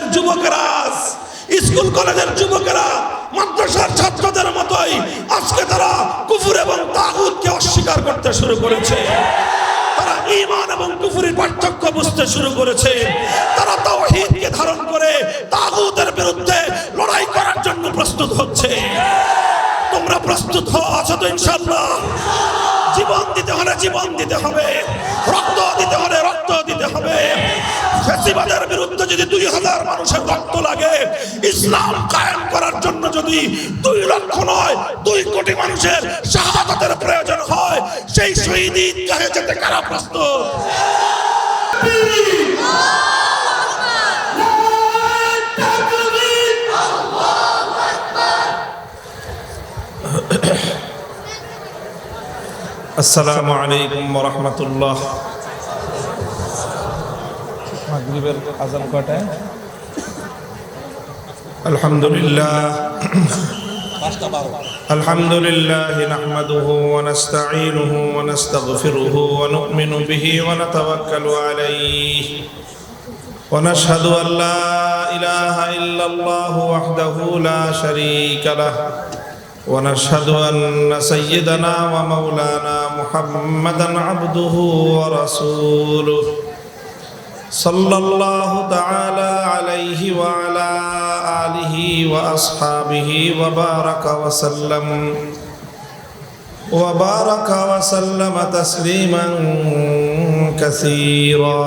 মসজিদের যুবকেরা, স্কুল কলেজের যুবকেরা, মাদ্রাসার ছাত্রদের মতোই আজকে তারা কুফুর এবং তাহুদকে অস্বীকার করতে শুরু করেছে। তারা ইমান এবং কুফুরের পার্থক্য বুঝতে শুরু করেছে। তারা তাওহীদকে ধারণ করে তাগুতের বিরুদ্ধে লড়াই করার জন্য প্রস্তুত হচ্ছে। তোমরা প্রস্তুত আছো তো ইনশাআল্লাহ। জীবন দিতে হলে জীবন দিতে হবে। রক্ত দিতে হলে রক্ত দিতে হবে। ফেসিবাদের বিরুদ্ধে যদি দুই হাজার মানুষের রক্ত লাগে, ইসলাম কায়েম করার জন্য যদি দুই লক্ষ নয়, দুই কোটি মানুষের শাহাদাতের প্রয়োজন হয়, সেই শহীদ ঈদগাহে যেতে কারা প্রস্তুত? السلام عليكم ورحمة الله. الحمد لله. الحمد لله نحمده ونستعينه ونستغفره ونؤمن به ونتوكل عليه. ونشهد أن لا إله إلا الله وحده لا شريك له. ونشهد أن سيدنا ومولانا محمدا عبده ورسوله صلى الله تعالى عليه وعلى آله وأصحابه وبارك وسلم وبارك وسلم تسليما كثيرا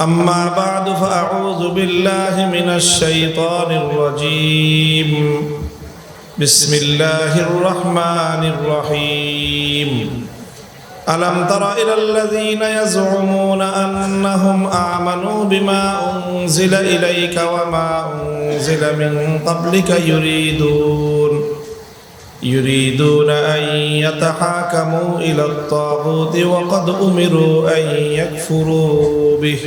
أما بعد فأعوذ بالله من الشيطان الرجيم بسم الله الرحمن الرحيم ألم تر إلى الذين يزعمون أنهم آمنوا بما أنزل إليك وما أنزل من قبلك يريدون يريدون أن يتحاكموا إلى الطاغوت وقد أمروا أن يكفروا به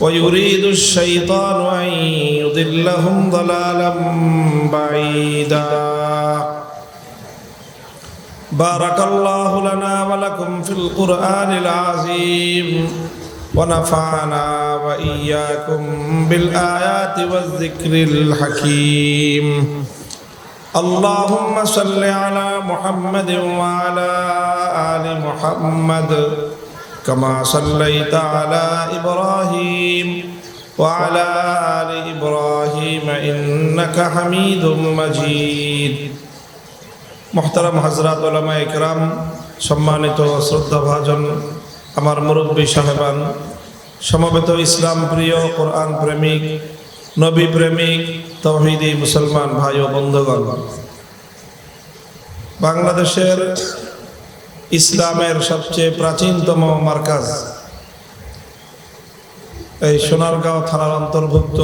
ويريد الشيطان أن يضلهم ضلالا بعيدا بارك الله لنا ولكم في القرآن العظيم ونفعنا وإياكم بالآيات والذكر الحكيم اللهم صل على محمد وعلى آل محمد كما صليت على إبراهيم وعلى آل إبراهيم إنك حميد مجيد মোহতারাম হাজরাত ওলামা একরাম সম্মানিত শ্রদ্ধাভাজন আমার মুরব্বী সাহেবান সমবেত ইসলাম প্রিয় কোরআন প্রেমিক নবী প্রেমিক তহিদি মুসলমান ভাই ও বন্ধুগণ বাংলাদেশের ইসলামের সবচেয়ে প্রাচীনতম মার্কাজ। এই সোনারগাঁও থানার অন্তর্ভুক্ত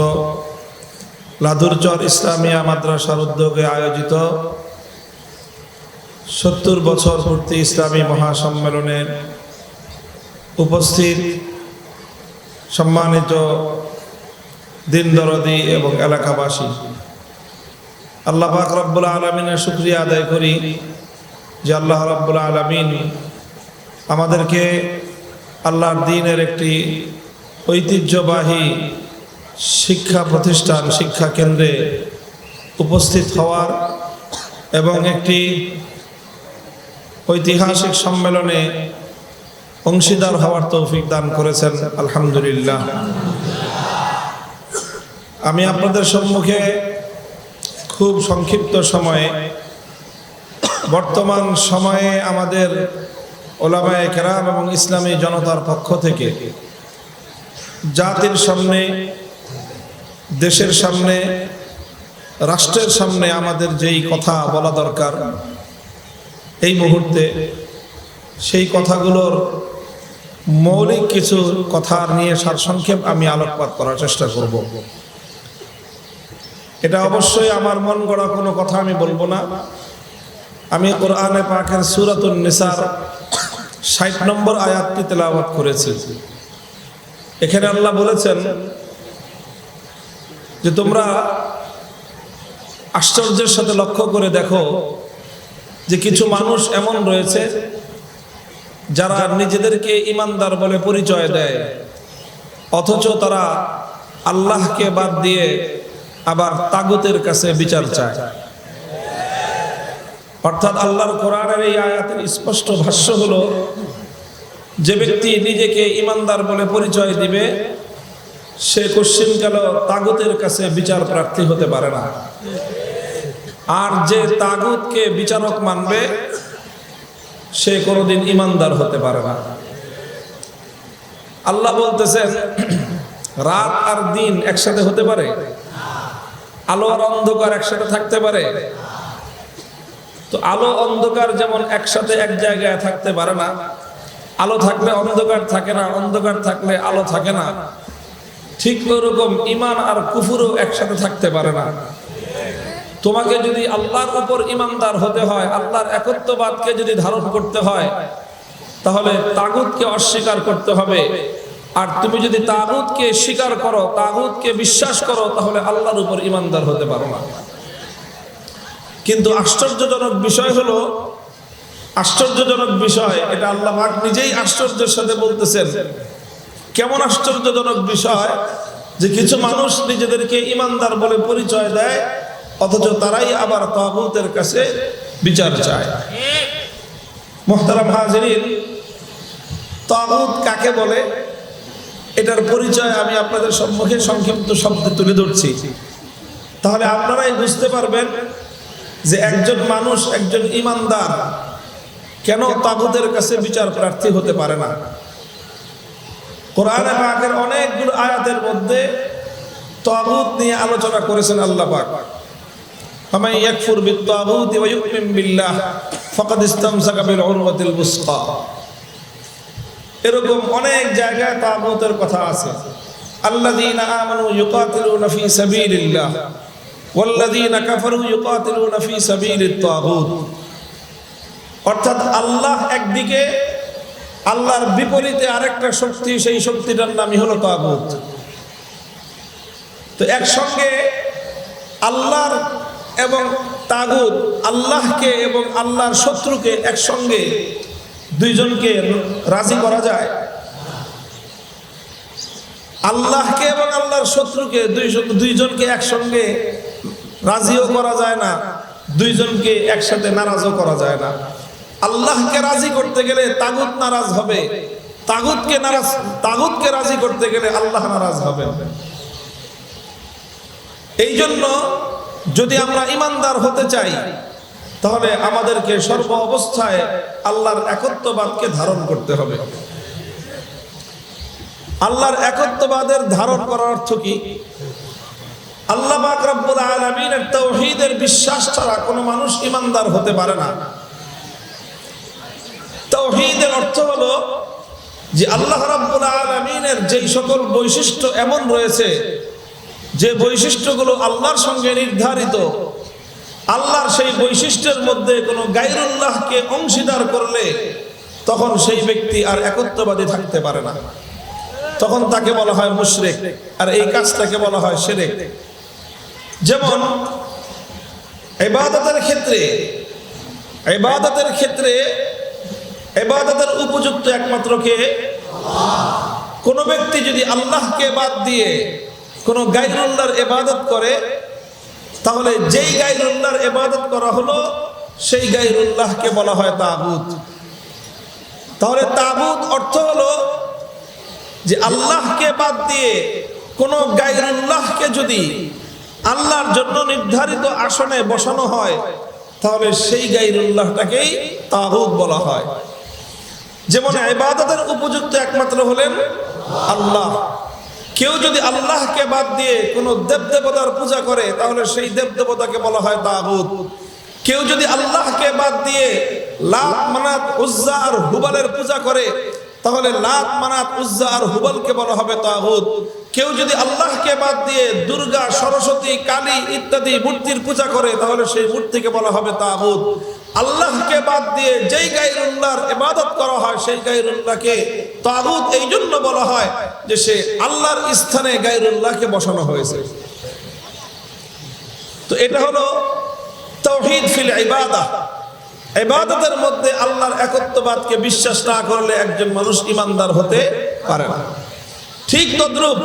লাদুরচর ইসলামিয়া মাদ্রাসার উদ্যোগে আয়োজিত সত্তর বছর পূর্তি ইসলামী মহাসম্মেলনে উপস্থিত সম্মানিত দিন দরদি এবং এলাকাবাসী। আল্লাহ পাক আলমিনের শুক্রিয়া আদায় করি। যে আল্লাহ রব্বুল আলমিন আমাদেরকে আল্লাহর দিনের একটি ঐতিহ্যবাহী শিক্ষা প্রতিষ্ঠান, শিক্ষা কেন্দ্রে উপস্থিত হওয়ার এবং একটি ঐতিহাসিক সম্মেলনে অংশীদার হওয়ার তৌফিক দান করেছেন, আলহামদুলিল্লাহ। আমি আপনাদের সম্মুখে খুব সংক্ষিপ্ত সময়ে বর্তমান সময়ে আমাদের ওলামায় কেরাম এবং ইসলামী জনতার পক্ষ থেকে জাতির সামনে, দেশের সামনে, রাষ্ট্রের সামনে আমাদের যেই কথা বলা দরকার, এই মুহূর্তে সেই কথাগুলোর মৌলিক কিছু কথা নিয়ে সারসংক্ষেপ আমি আলোকপাত করার চেষ্টা করব। এটা অবশ্যই আমার মন গড়া কোনো কথা আমি বলব না। আমি কোরআনে পাকের সুরাতুল নিসার ষাট নম্বর আয়াতটি তেলাওয়াত করেছি। এখানে আল্লাহ বলেছেন যে, তোমরা আশ্চর্যের সাথে লক্ষ্য করে দেখো যে কিছু মানুষ এমন রয়েছে যারা নিজেদেরকে ইমানদার বলে পরিচয় দেয়, অথচ তারা আল্লাহকে বাদ দিয়ে আবার তাগুতের কাছে বিচার চায়। অর্থাৎ আল্লাহর কোরআনের এই আয়াতের স্পষ্ট ভাষ্য হলো, যে ব্যক্তি নিজেকে ইমানদার বলে পরিচয় দিবে, সে কোশ্চিনকাল তাগুতের কাছে বিচার প্রার্থী হতে পারে না। আর যে তাগুতকে বিচারক মানবে, সে কোনোদিন ইমানদার হতে পারে না। আল্লাহ বলতেছেন, রাত আর দিন একসাথে হতে পারে? আলো আর অন্ধকার একসাথে থাকতে পারে? তো আলো অন্ধকার যেমন একসাথে এক জায়গায় থাকতে পারে না, আলো থাকলে অন্ধকার থাকে না, অন্ধকার থাকলে আলো থাকে না। ঠিক ওরকম ইমান আর কুফুরও একসাথে থাকতে পারে না। তোমাকে যদি আল্লাহর উপর ইমানদার হতে হয়, আল্লাহর একত্ববাদকে যদি ধারণ করতে হয়, তাহলে তাগুতকে অস্বীকার করতে হবে। আর তুমি যদি তাগুতকে স্বীকার করো, তাগুতকে বিশ্বাস করো, তাহলে আল্লাহর উপর ইমানদার হতে পারো না। কিন্তু আশ্চর্যজনক বিষয় হলো, আশ্চর্যজনক বিষয়, এটা আল্লাহ নিজেই আশ্চর্যের সাথে বলতেছেন। কেমন আশ্চর্যজনক বিষয় যে কিছু মানুষ নিজেদেরকে ইমানদার বলে পরিচয় দেয়, অথচ তারাই আবার তাগুতের কাছে বিচার চায়। মোহতারাম হাজরিন, তাগুত কাকে বলে? এটার পরিচয় আমি আপনাদের সম্মুখে সংক্ষিপ্ত শব্দে তুলে ধরছি। তাহলে আপনারাই বুঝতে পারবেন যে একজন মানুষ একজন ইমানদার কেন তাগুতের কাছে বিচার প্রার্থী হতে পারে না কোরআনে পাকের অনেকগুলো আয়াতের মধ্যে তাগুত নিয়ে আলোচনা করেছেন আল্লাহ পাক فمن يكفر بالطاغوت ويؤمن بالله فقد استمسك بالعروة الوثقى এরকম অনেক জায়গায় তাগুতের কথা আছে আল্লাযীনা আমানু ইউকাতিলুনা ফি সাবিলিল্লাহ ওয়াল্লাযীনা কাফারু ইউকাতিলুনা ফি সাবিলিত তাগুত অর্থাৎ আল্লাহ একদিকে, আল্লাহর বিপরীতে আরেকটা শক্তি, সেই শক্তিটার নামই হলো তাগুত। তো একসঙ্গে আল্লাহর এবং তাগুত, আল্লাহকে এবং আল্লাহর শত্রুকে একসঙ্গে দুইজনকে রাজি করা যায়। আল্লাহকে এবং আল্লাহর শত্রুকে দুইজন দুইজনকে একসঙ্গে রাজিও করা যায় না। দুইজনকে একসাথে নারাজও করা যায় না। আল্লাহকে রাজি করতে গেলে তাগুত নারাজ হবে। তাগুতকে নারাজ তাগুতকে রাজি করতে গেলে আল্লাহ নারাজ হবে এই জন্য যদি আমরা ইমানদার হতে চাই, তাহলে আমাদেরকে সর্ব অবস্থায় আল্লাহর একত্ববাদকে ধারণ করতে হবে। আল্লাহর একত্ববাদের ধারণ করার অর্থ কি? আল্লাহ পাক রব্বুল আলামিনের তাওহীদের বিশ্বাস ছাড়া কোনো মানুষ ইমানদার হতে পারে না। তাওহীদের অর্থ হলো যে আল্লাহ রাব্বুল আলামিনের যেই সকল বৈশিষ্ট্য এমন রয়েছে, যে বৈশিষ্ট্যগুলো আল্লাহর সঙ্গে নির্ধারিত, আল্লাহর সেই বৈশিষ্ট্যের মধ্যে কোনো গাইরুল্লাহকে অংশীদার করলে তখন সেই ব্যক্তি আর একত্ববাদী থাকতে পারে না। তখন তাকে বলা হয় মুশরেক, আর এই কাজটাকে বলা হয় সেরেক যেমন এবাদতের ক্ষেত্রে এবাদতের ক্ষেত্রে এবাদতের উপযুক্ত একমাত্র কে? কোনো ব্যক্তি যদি আল্লাহকে বাদ দিয়ে কোনো গাইরুল্লাহর এবাদত করে, তাহলে যেই গাইরুল্লাহর এবাদত করা হলো, সেই গাইরুল্লাহকে বলা হয় তাগুত। তাহলে তাগুত অর্থ হলো যে আল্লাহকে বাদ দিয়ে কোনো গাইরুল্লাহকে যদি আল্লাহর জন্য নির্ধারিত আসনে বসানো হয়, তাহলে সেই গাইরুল্লাহটাকেই তাগুত বলা হয়। যেমন ইবাদতের উপযুক্ত একমাত্র হলেন আল্লাহ। কেউ যদি আল্লাহকে বাদ দিয়ে কোনো দেবদেবতার পূজা করে, তাহলে সেই দেবদেবতাকে বলা হয় তাগুত। কেউ যদি আল্লাহকে বাদ দিয়ে লাত, মানাত, উজ্জা আর হুবালের পূজা করে তাহলে লাত, মানাত, উজ্জা আর হুবলকে বলা হবে তাগুত। কেউ যদি আল্লাহকে বাদ দিয়ে দুর্গা, সরস্বতী, কালী ইত্যাদি মূর্তির পূজা করে, তাহলে সেই মূর্তিকে বলা হবে তাগুত। আল্লাহকে বাদ দিয়ে যেই গাইরুল্লাহর ইবাদত করা হয়, সেই গাইরুল্লাহকে তাগুত এই জন্য বলা হয় যে সে আল্লাহর স্থানে গাইরুল্লাহকে বসানো হয়েছে। তো এটা হলো তৌহিদ ফিল ইবাদাহ ইবাদতের মধ্যে আল্লাহর একত্ববাদকে বিশ্বাস না করলে একজন মানুষ ইমানদার হতে পারে না। ঠিক তদ্রুপ,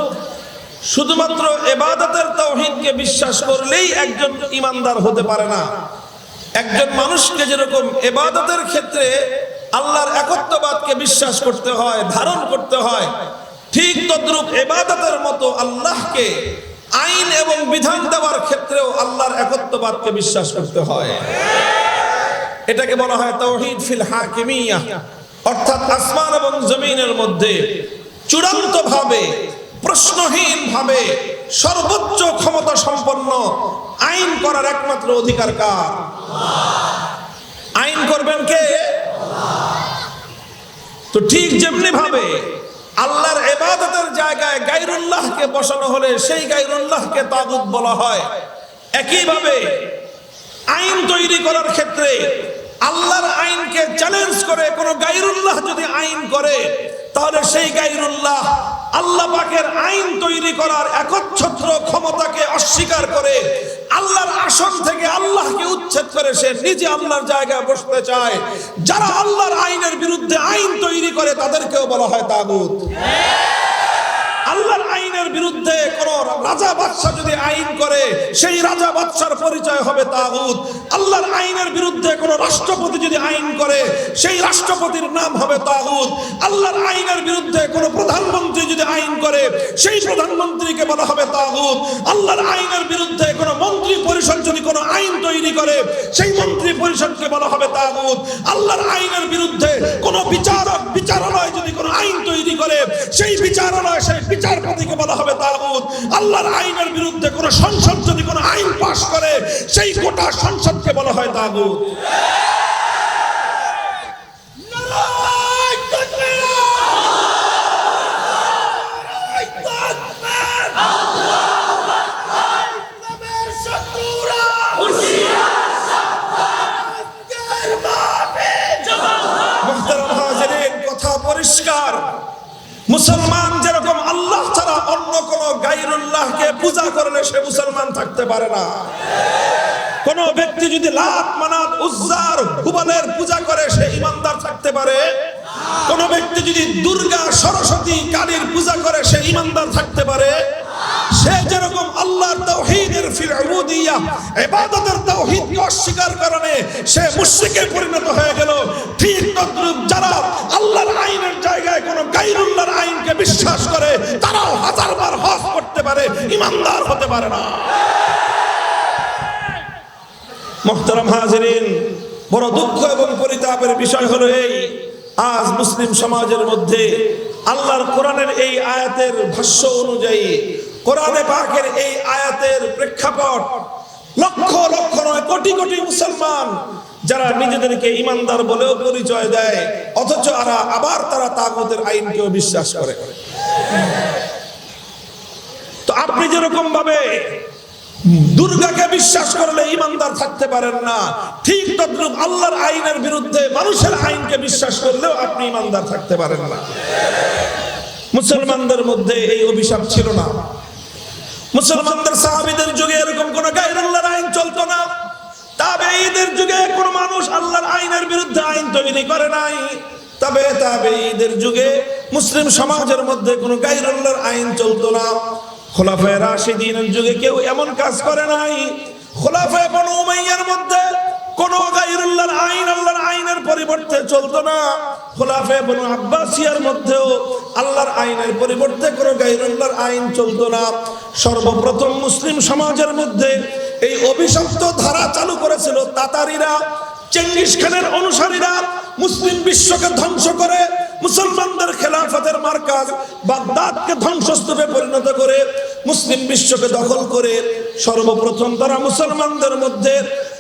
শুধুমাত্র এবাদতের তৌহিদকে বিশ্বাস করলেই একজন ইমানদার হতে পারে না। একজন মানুষকে যেরকম এবাদতের ক্ষেত্রে আল্লাহর একত্ববাদকে বিশ্বাস করতে হয়, ধারণ করতে হয়, ঠিক তদ্রুপ এবাদতের মতো আল্লাহকে আইন এবং বিধান দেওয়ার ক্ষেত্রেও আল্লাহর একত্ববাদকে বিশ্বাস করতে হয়। এটাকে বলা হয় তৌহিদ ফিল হাকিমিয়া। অর্থাৎ আসমান এবং জমিনের মধ্যে চূড়ান্ত ভাবে প্রশ্নহীন ভাবে সর্বোচ্চ ক্ষমতা সম্পন্ন আইন করার একমাত্র অধিকার কার? আইন করবেন কে? তো ঠিক যেমনি ভাবে আল্লাহর এবাদতের জায়গায় গাইরুল্লাহকে বসানো হলে সেই গাইরুল্লাহকে তাগুত বলা হয়। একইভাবে আইন তৈরি করার ক্ষেত্রে আল্লাহর আইনকে চ্যালেঞ্জ করে কোন গাইরুল্লাহ যদি আইন করে, তাহলে সেই গাইরুল্লাহ আল্লাহ পাকের আইন তৈরি করার একচ্ছত্র ক্ষমতাকে অস্বীকার করে আল্লাহর আসন থেকে আল্লাহকে উচ্ছেদ করে সে নিজে আল্লাহর জায়গায় বসতে চায়। যারা আল্লাহর আইনের বিরুদ্ধে আইন তৈরি করে, তাদেরকেও বলা হয় তাগুত। আইনের বিরুদ্ধে কোন রাজা বাদশাহ যদি আইন করে, সেই রাজা বাদশার পরিচয় হবে তাগুত। আল্লাহর আইনের বিরুদ্ধে কোন রাষ্ট্রপতি যদি আইন করে, সেই রাষ্ট্রপতির নাম হবে তাগুত। আল্লাহর আইনের বিরুদ্ধে কোন প্রধানমন্ত্রী যদি আইন করে, সেই প্রধানমন্ত্রীকে বলা হবে তাগুত। আল্লাহর আইনের বিরুদ্ধে কোন মন্ত্রী পরিষদ যদি কোনো আইন তৈরি করে, সেই মন্ত্রী পরিষদকে বলা হবে তাগুত। আল্লাহর আইনের বিরুদ্ধে কোন বিচারক, বিচারালয় যদি কোনো আইন তৈরি করে, সেই বিচারালয়, সেই বিচারপতিকে বলা হবে তাগুত আল্লাহর আইনের বিরুদ্ধে কোন সংসদ যদি কোনো আইন পাশ করে, সেই গোটা সংসদকে বলা হয় তাগুত যদি লাত, মানাত, উজ্জার হুবালের পূজা করে, সে ইমানদার থাকতে পারে। কোন ব্যক্তি যদি দুর্গা, সরস্বতী, কালীর পূজা করে, সে ইমানদার থাকতে পারে। সে যেরকম আল্লাহর তাওহীদের ফিল উবুদিয়্যাহ ইবাদতের তাওহীদকে অস্বীকার কারণে সে মুশরিকে পরিণত হয়ে গেল, ঠিক তদ্রূপ যারা আল্লাহর আইনের জায়গায় কোন গায়রুল্লাহর আইনকে বিশ্বাস করে, তারাও হাজারবার হজ করতে পারে, ইমানদার হতে পারে না। মোহতারাম হাজিরিন, বড় দুঃখ এবং পরিতাপের বিষয় হলো এই, আজ মুসলিম সমাজের মধ্যে আল্লাহর কোরআনের এই আয়াতের ভাষ্য অনুযায়ী, কোরআনে পাকের এই আয়াতের প্রেক্ষাপট লক্ষ লক্ষ নয়, কোটি কোটি মুসলমান যারা নিজেদেরকে ইমানদার বলেও পরিচয় দেয়, অথচ আরা আবার তারা তাগুতের আইনকেও বিশ্বাস করে। তো আপনি যেরকম ভাবে দুর্গাকে বিশ্বাস করলে ইমানদার থাকতে পারেন না। ঠিক তদ্রুপ আল্লাহর আইনের বিরুদ্ধে মানুষের আইনকে বিশ্বাস করলেও আপনি ইমানদার থাকতে পারেন না। মুসলমানদের মধ্যে এই অভিশাপ ছিল না। মুসলমানদের সাহাবিদের যুগে এরকম কোন গায়রুল্লাহর আইন চলতো না। তবে ঈদের যুগে কোন মানুষ আল্লাহর আইনের বিরুদ্ধে আইন তৈরি করে নাই। তবে তবে ঈদের যুগে মুসলিম সমাজের মধ্যে কোনো গায়রুল্লাহর আইন চলতো না। খোলাফায়ে রাশিদিনের যুগে কেউ এমন কাজ করে নাই। খোলাফায়ে বনু উমাইয়ার মধ্যে কোন গায়রুল্লাহর আইন, আল্লাহর আইনের পরিবর্তে চলতো না। খোলাফায়ে বনু আব্বাসিয়ার মধ্যেও আল্লাহর আইনের পরিবর্তে কোনো গায়রুল্লাহর আইন চলতো না। সর্বপ্রথম মুসলিম সমাজের মধ্যে এই অভিশপ্ত ধারা চালু করেছিল তাতারিরা, চেঙ্গিস খানের অনুসারীরা মুসলিম বিশ্বকে ধ্বংস করে মুসলমানদের খেলাফতের মার্কাজ বাগদাদকে ধ্বংসস্তূপে পরিণত করে মুসলিম বিশ্বকে দখল করে সর্বপ্রথম তারা মুসলমানদের মধ্যে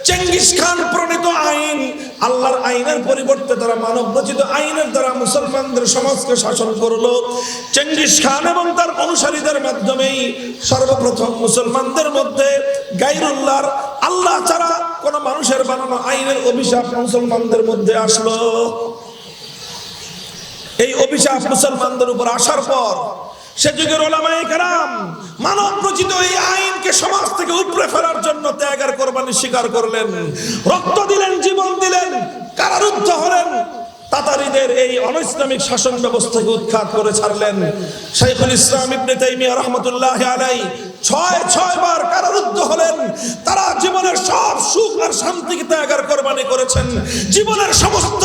চেঙ্গিস খান প্রণীত আইন, আল্লাহর আইনের পরিবর্তে তারা মানব রচিত আইনের দ্বারা মুসলমানদের সমাজকে শাসন করল। চেঙ্গিস খান এবং তার অনুসারীদের মাধ্যমেই সর্বপ্রথম মুসলমানদের মধ্যে গাইরুল্লাহর আল্লাহ ছাড়া কোন মানুষের বানানো আইনের অভিশাপ মুসলমানদের মধ্যে আসলো। এই অভিশাপ মুসলমানদের উপর আসার পর সে যুগের ওলামায়ে কেরাম মানব রচিত এই আইনকে সমাজ থেকে উপড়ে ফেলার জন্য ত্যাগের কোরবানি স্বীকার করলেন, রক্ত দিলেন, জীবন দিলেন, কারারুদ্ধ হলেন, তাতারিদের এই অনৈসলামিক শাসন ব্যবস্থাকে উৎখাত করে ছাড়লেন। শাইখুল ইসলাম ইবনে তাইমিয়া রহমতুল্লাহ আলাই ছয় ছয় বার কারারুদ্ধ হলেন। তারা জীবনের সব সুখ আর শান্তিকে ত্যাগ আর কোরবানি করেছেন। জীবনের সমস্ত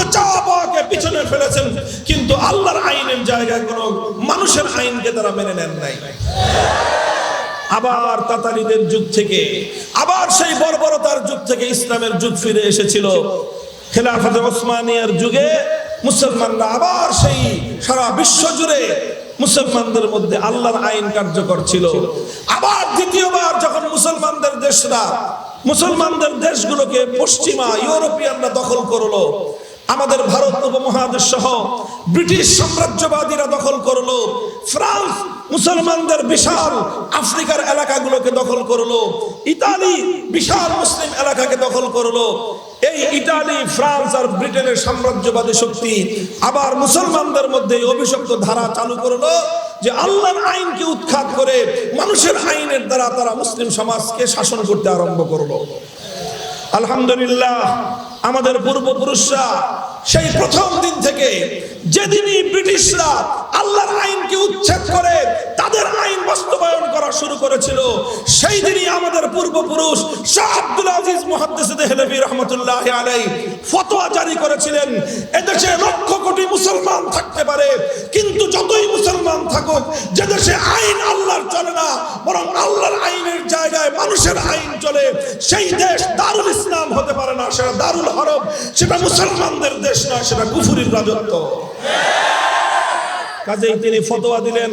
কিন্তু আল্লাহর আইনের জায়গায় কোনো মানুষের আইনকে তারা মেনে নেন নাই। আবার তাতারিদের যুগ থেকে, আবার সেই বর্বরতার যুগ থেকে ইসলামের যুগ ফিরে এসেছিল। খেলাফত ওসমানিয়ার যুগে মুসলমানরা আবার সেই সারা বিশ্ব জুড়ে মুসলমানদের মধ্যে আল্লাহর আইন কার্যকর ছিল। আবার দ্বিতীয়বার যখন মুসলমানদের দেশরা, মুসলমানদের দেশগুলোকে পশ্চিমা ইউরোপিয়ানরা দখল করল আমাদের ভারত উপমহাদেশ সহ ব্রিটিশ সাম্রাজ্যবাদীরা দখল করল, ফ্রান্স মুসলমানদের বিশাল আফ্রিকার এলাকাগুলোকে দখল করল, ইতালি বিশাল মুসলিম এলাকাকে দখল করল। এই ইতালি, ফ্রান্স আর ব্রিটেনের সাম্রাজ্যবাদী শক্তি আবার মুসলমানদের মধ্যে অভিশপ্ত ধারা চালু করল যে আল্লাহর আইনকে উৎখাত করে মানুষের আইনের দ্বারা তারা মুসলিম সমাজকে শাসন করতে আরম্ভ করল। আলহামদুলিল্লাহ আমাদের পূর্বপুরুষরা সেই প্রথম দিন থেকে যেদিনই ব্রিটিশরা আল্লাহর আইনকে উচ্ছেদ করে, তাদের আইন বাস্তবায়ন করা শুরু করেছিল, সেই দিনই আমাদের পূর্বপুরুষ শাহ আব্দুল আজিজ মুহাদ্দিস দেহলভী রহমতুল্লাহ আলাই ফতোয়া জারি করেছিলেন, এদেশে লক্ষ কোটি মুসলমান থাকতে পারে, কিন্তু যতই মুসলমান থাকুক, যে দেশে আইন আল্লাহর চলে না, বরং আল্লাহর আইনের জায়গায় মানুষের আইন চলে, সেই দেশ দারুল ইসলাম হতে পারে না, সেটা দারুল হরব সেটা মুসলমানদের দেশ নয়, সেটা কুফুরির রাজত্ব। কাজেই তিনি ফতোয়া দিলেন,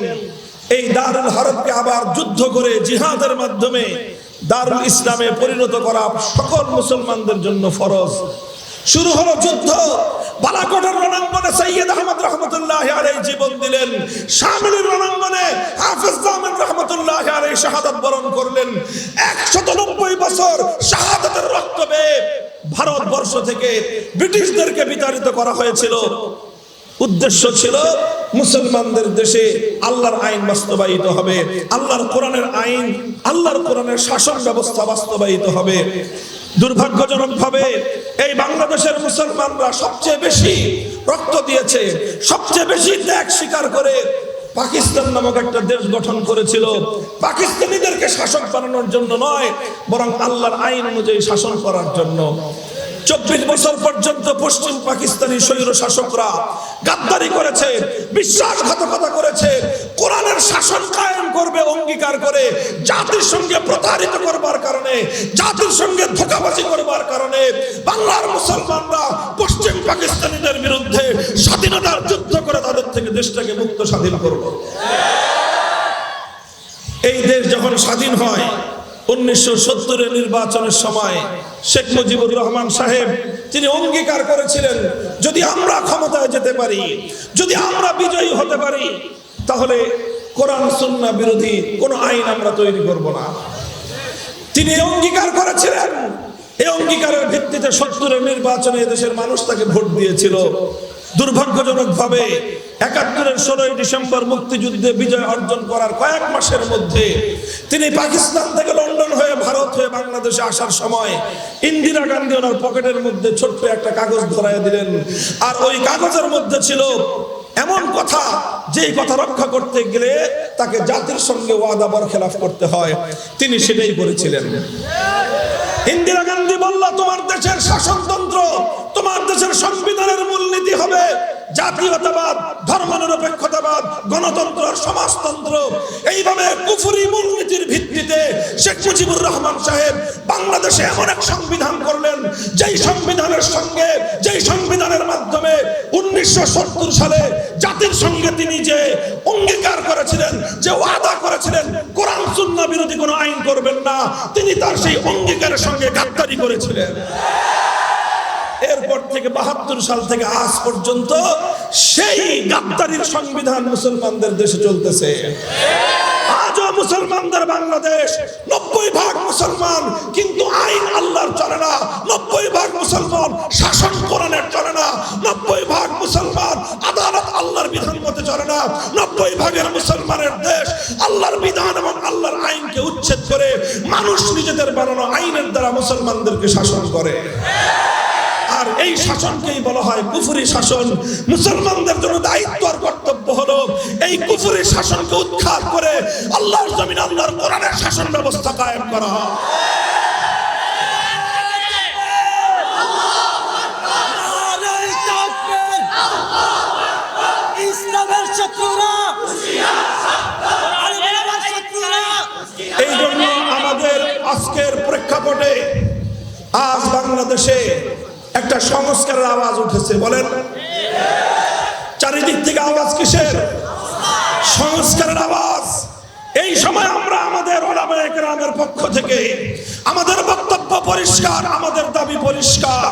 এই দারুল হরফকে আবার যুদ্ধ করে জিহাদের মাধ্যমে দারুল ইসলামে পরিণত করা সকল মুসলমানদের জন্য ফরজ। শুরু হলো যুদ্ধ। বালাকোটের রণাঙ্গনে সৈয়দ আহমদ রহমতুল্লাহ আলাই জীবন দিলেন। শামিলের রণাঙ্গনে হাফিজ জামিন রহমতুল্লাহ আলাই শাহাদাত বরণ করলেন। একশত নব্বই বছর শাহাদতের রক্ত বেয়ে ভারতবর্ষ থেকে ব্রিটিশদেরকে বিতাড়িত করা হয়েছিল। উদ্দেশ্য ছিল মুসলমানদের দেশে আল্লাহর আইন বাস্তবায়িত হবে। আল্লাহর কোরআনের আইন, আল্লাহর কোরআনের শাসন ব্যবস্থা বাস্তবায়িত হবে। দুর্ভাগ্যজনক ভাবে এই বাংলাদেশের মুসলমানরা সবচেয়ে বেশি রক্ত দিয়েছে, সবচেয়ে বেশি ত্যাগ স্বীকার করে পাকিস্তান নামক একটা দেশ গঠন করেছিল। পাকিস্তানিদেরকে শাসক বানানোর জন্য নয়, বরং আল্লাহর আইন অনুযায়ী শাসন করার জন্য। চব্বিশ বছর পর্যন্ত পশ্চিম পাকিস্তানি স্বৈর শাসকরা গাদ্দারি করেছে, বিশ্বাসঘাতকতা করেছে, কোরআনের শাসন কায়েম করবে, অঙ্গীকার করে, জাতির সঙ্গে প্রতারিত করবার কারণে, জাতির সঙ্গে ধোকাবাজি করবার কারণে, বাংলার মুসলমানরা পশ্চিম পাকিস্তানিদের বিরুদ্ধে স্বাধীনতার যুদ্ধ করে তাদের থেকে দেশটাকে মুক্ত স্বাধীন করব। এই দেশ যখন স্বাধীন হয় উনিশশো সত্তরের নির্বাচনের সময় শেখ মুজিবুর রহমান সাহেব, তিনি অঙ্গীকার করেছিলেন, যদি আমরা ক্ষমতায় যেতে পারি, যদি আমরা বিজয়ী হতে পারি, তাহলে কোরআন, সুন্না বিরোধী কোনো আইন আমরা তৈরি করব না। তিনি অঙ্গীকার করেছিলেন। এই অঙ্গীকারের ভিত্তিতে সত্তরের নির্বাচনে দেশের মানুষ তাকে ভোট দিয়েছিল। দুর্ভাগ্যজনক ভাবে একাত্তরের ষোলোই ডিসেম্বর মুক্তিযুদ্ধে বিজয় অর্জন করার কয়েক মাসের মধ্যে তিনি পাকিস্তান থেকে লন্ডন হয়ে ভারত হয়ে বাংলাদেশে আসার সময় ইন্দিরা গান্ধী ওনার পকেটের মধ্যে ছোট্ট একটা কাগজ ধরাই দিলেন। আর ওই কাগজের মধ্যে ছিল এমন কথা, যেই কথা রক্ষা করতে গেলে তাকে জাতির সঙ্গে ওয়াদা বরখেলাফ করতে হয়। তিনি সেটাই করেছিলেন। ইন্দিরা গান্ধী বলল, তোমার দেশের শাসনতন্ত্র, তোমার দেশের সংবিধানের মূলনীতি হবে জাতীয়তাবাদ, ধর্মনিরপেক্ষতাবাদ, গণতন্ত্র সমাজতন্ত্র। এইভাবে কুফুরি মূলনীতির ভিত্তিতে শেখ মুজিবুর রহমান সাহেব বাংলাদেশে এমন এক সংবিধান করলেন, যেই সংবিধানের সঙ্গে, যেই সংবিধানের মাধ্যমে উনিশশো সত্তর সালে জাতির সঙ্গে তিনি যে অঙ্গীকার করেছিলেন, যে ওয়াদা করেছিলেন কোরআন সুন্নাহ বিরোধী কোনো আইন করবেন না। তিনি তার সেই অঙ্গীকারের সঙ্গে গাদ্দারি করেছিলেন। থেকে বাহাত্তর সাল থেকে আজ পর্যন্ত সেই গাদ্দারির সংবিধান মুসলমানদের দেশে চলতেছে। আজও মুসলমানদের বাংলাদেশ নব্বই ভাগ মুসলমান, কিন্তু আইন আল্লাহর চলে না। নব্বই ভাগ মুসলমান শাসন কোরআনের চলে না। নব্বই ভাগ মুসলমান আদালত আল্লাহর বিধান মতে চলে না। নব্বই ভাগের মুসলমানের দেশ আল্লাহর বিধান এবং আল্লাহর আইনকে উচ্ছেদ করে মানুষ নিজেদের বানানো আইনের দ্বারা মুসলমানদেরকে শাসন করে। আর এই শাসনকেই বলা হয় কুফুরি শাসন। মুসলমানদের জন্য দায়িত্ব আর কর্তব্য হলো এই কুফুরি শাসনকে উৎখাত করে আল্লাহর জমিন আল্লাহর কোরআনের শাসন ব্যবস্থা কায়েম করা। ইসলামের শত্রুরা এই জন্য আমাদের আজকের প্রেক্ষাপটে আজ বাংলাদেশে একটা সংস্কারের আওয়াজ উঠেছে, বলেন। চারিদিক থেকে আওয়াজ কিসের? সংস্কারের আওয়াজ। এই সময় আমরা আমাদের ওলামায়ে পক্ষ থেকে আমাদের বক্তব্য পরিষ্কার, আমাদের দাবি পরিষ্কার।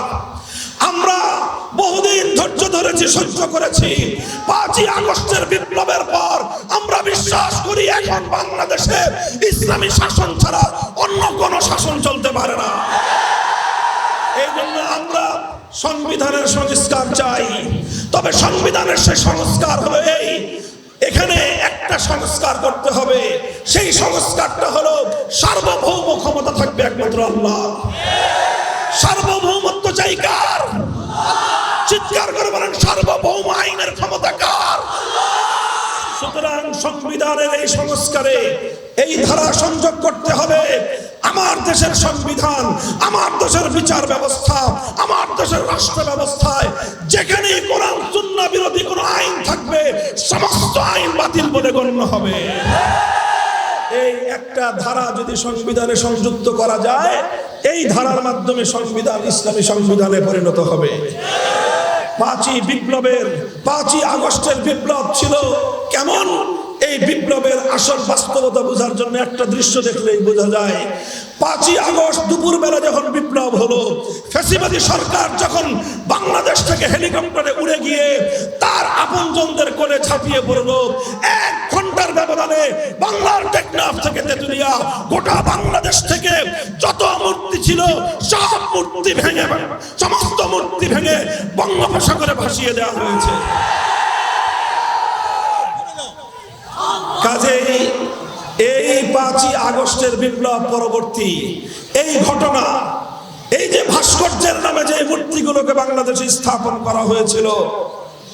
আমরা বহুদিন ধৈর্য ধরেছি, সহ্য করেছি। পাঁচই আগস্টের বিপ্লবের পর আমরা বিশ্বাস করি এখন বাংলাদেশে ইসলামী শাসন ছাড়া অন্য কোনো শাসন চলতে পারে না। সংবিধানের সংস্কার চাই। তবে সংবিধানের সে সংস্কার হবে এই। এখানে একটা সংস্কার করতে হবে। সেই সংস্কারটা হলো সার্বভৌম ক্ষমতা থাকবে একমাত্র আল্লাহ। সার্বভৌমত্ব চাই কার? চিৎকার করে বলেন, সার্বভৌম আইনের ক্ষমতা কার? সুতরাং সংবিধানের এই সংস্কারে এই ধারা সংযোগ করতে হবে। আমার দেশের সংবিধান, আমার দেশের বিচার ব্যবস্থা, আমার দেশের রাষ্ট্র ব্যবস্থায় যেখানে কোরআন, সুন্নাহ বিরোধী কোনো আইন থাকবে, সমস্ত আইন বাতিল বলে গণ্য হবে। এই একটা ধারা যদি সংবিধানে সংযুক্ত করা যায়, এই ধারার মাধ্যমে সংবিধান, ইসলামী সংবিধানে পরিণত হবে। পাঁচই বিপ্লবের পাঁচই আগস্টের বিপ্লব ছিল। কেমন? এই বিপ্লবের আসল বাস্তবতা বোঝার জন্য একটা দৃশ্য দেখলেই বোঝা যায়। পাঁচই আগস্ট দুপুরবেলা যখন বিপ্লব হলো, ফ্যাসিবাদী সরকার যখন বাংলাদেশ থেকে হেলিকপ্টারে উড়ে গিয়ে তার আপনজনদের কোলে ছাপিয়ে পড়ল, এক ঘণ্টার ব্যবধানে বাংলার টেকনাফ থেকে তেতুলিয়া গোটা বাংলাদেশ থেকে যত মূর্তি ছিল, সব মূর্তি ভেঙে, সমস্ত মূর্তি ভেঙে বঙ্গোপসাগরে ভাসিয়ে দেওয়া হয়েছে কাজেই এই পাঁচই আগস্টের বিপ্লব পরবর্তী। এই ঘটনা, এই যে ভাস্কর্যের নামে যে মূর্তিগুলোকে বাংলাদেশে স্থাপন করা হয়েছিল,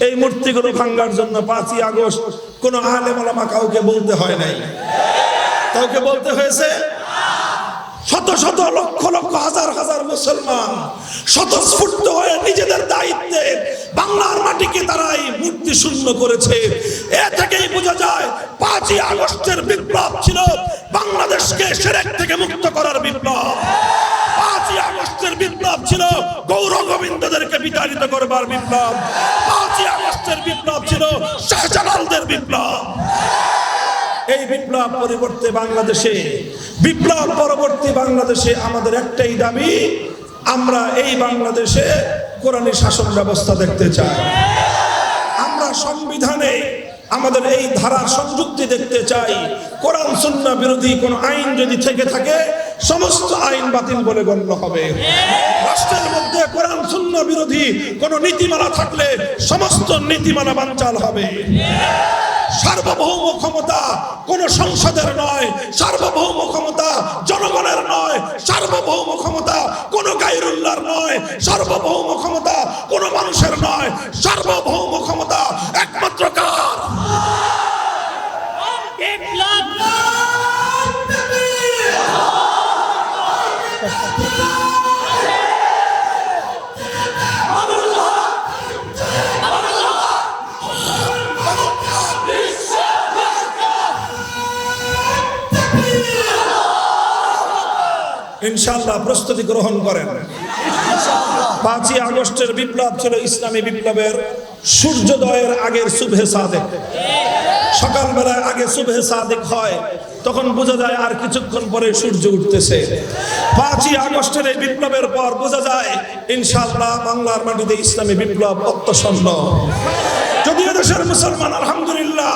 এই মূর্তিগুলো ভাঙ্গার জন্য পাঁচই আগস্ট কোন আলেমালামা কাউকে বলতে হয় নাই। কাউকে বলতে হয়েছে? শত শত লক্ষ লক্ষ হাজার হাজার মুসলমান স্বতঃস্ফূর্ত হয়ে নিজেদের দায়িত্বে বাংলার মাটিকে তারা এই মূর্তি শূন্য করেছে। এ থেকেই বোঝা যায়, পাঁচই আগস্টের বিপ্লব ছিল বাংলাদেশকে সেরেক থেকে মুক্ত করার বিপ্লব। পাঁচই আগস্টের বিপ্লব ছিল গৌর গোবিন্দদেরকে বিতাড়িত করবার বিপ্লব। পাঁচই আগস্টের বিপ্লব ছিল শাহজালালদের বিপ্লব। এই বিপ্লব পরিবর্তে বাংলাদেশে, বিপ্লব পরবর্তী বাংলাদেশে আমাদের একটাই দাবি, আমরা এই বাংলাদেশে কোরআনী শাসন ব্যবস্থা দেখতে চাই। আমরা সংবিধানে আমাদের এই ধারার সংযুক্তি দেখতে চাই। কোরআন, সুন্না বিরোধী কোন আইন যদি থেকে থাকে সমস্ত আইন বাতিল বলে গণ্য হবে। রাষ্ট্রের মধ্যে কোরআন শূন্য বিরোধী কোন নীতিমালা থাকলে সমস্ত নীতিমালা বানচাল হবে। সার্বভৌম ক্ষমতা কোন সংসদের নয়, সার্বভৌম ক্ষমতা জনগণের নয়, সার্বভৌম ক্ষমতা কোন গাইরুল্লাহর নয়, সার্বভৌম ক্ষমতা কোন মানুষের নয়, সার্বভৌম ক্ষমতা একমাত্র কার? ইনশাল্লাহ প্রস্তুতি গ্রহণ করেন। পাঁচই আগস্টের বিপ্লব ছিল ইসলামী বিপ্লবের সূর্যোদয়ের আগের শুভে সাদেক। সকালবেলায় আগে শুভে সাদেক হয়, তখন বোঝা যায় আর কিছুক্ষণ পরে সূর্য উঠতেছে। পাঁচই আগস্টের এই বিপ্লবের পর বোঝা যায়, ইনশাআল্লাহ বাংলার মাটিতে ইসলামী বিপ্লব অত্যসন্ন যদিও দেশের মুসলমান, আলহামদুলিল্লাহ,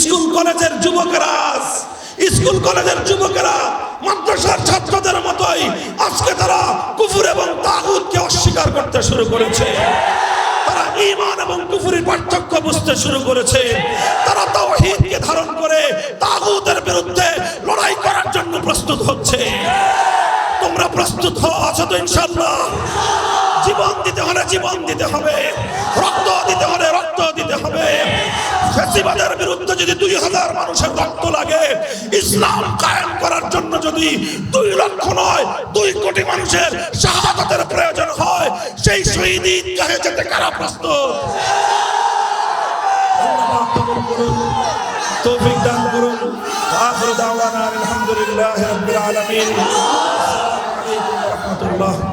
স্কুল কলেজের যুবকেরা স্কুল কলেজের যুবকেরা মাদ্রাসার ছাত্রদের আজকে তারা কুফুর এবং তাগুতকে অস্বীকার করতে শুরু করেছে। তারা ইমান এবং কুফুরের পার্থক্য বুঝতে শুরু করেছে। তারা তাওহীদকে ধারণ করে তাহুদের বিরুদ্ধে লড়াই করার জন্য প্রস্তুত হচ্ছে। তোমরা প্রস্তুত হও আছো তো ইনশাআল্লাহ জীবন দিতে হলে জীবন দিতে হবে, রক্ত দিতে হলে রক্ত দিতে হবে। ফেসিবাদের বিরুদ্ধে যদি দুই হাজার মানুষের রক্ত লাগে, ইসলাম কায়েম করার জন্য যদি দুই লক্ষ নয়, দুই কোটি মানুষের শাহাদাতের প্রয়োজন হয়, সেই শহীদ ঈদগাহে যেতে কারা প্রস্তুত? তৌফিক দান করুন। আখির দাওয়ানা, আলহামদুলিল্লাহি, রাব্বিল আলামিন। আসসালামু আলাইকুম ওয়া রাহমাতুল্লাহ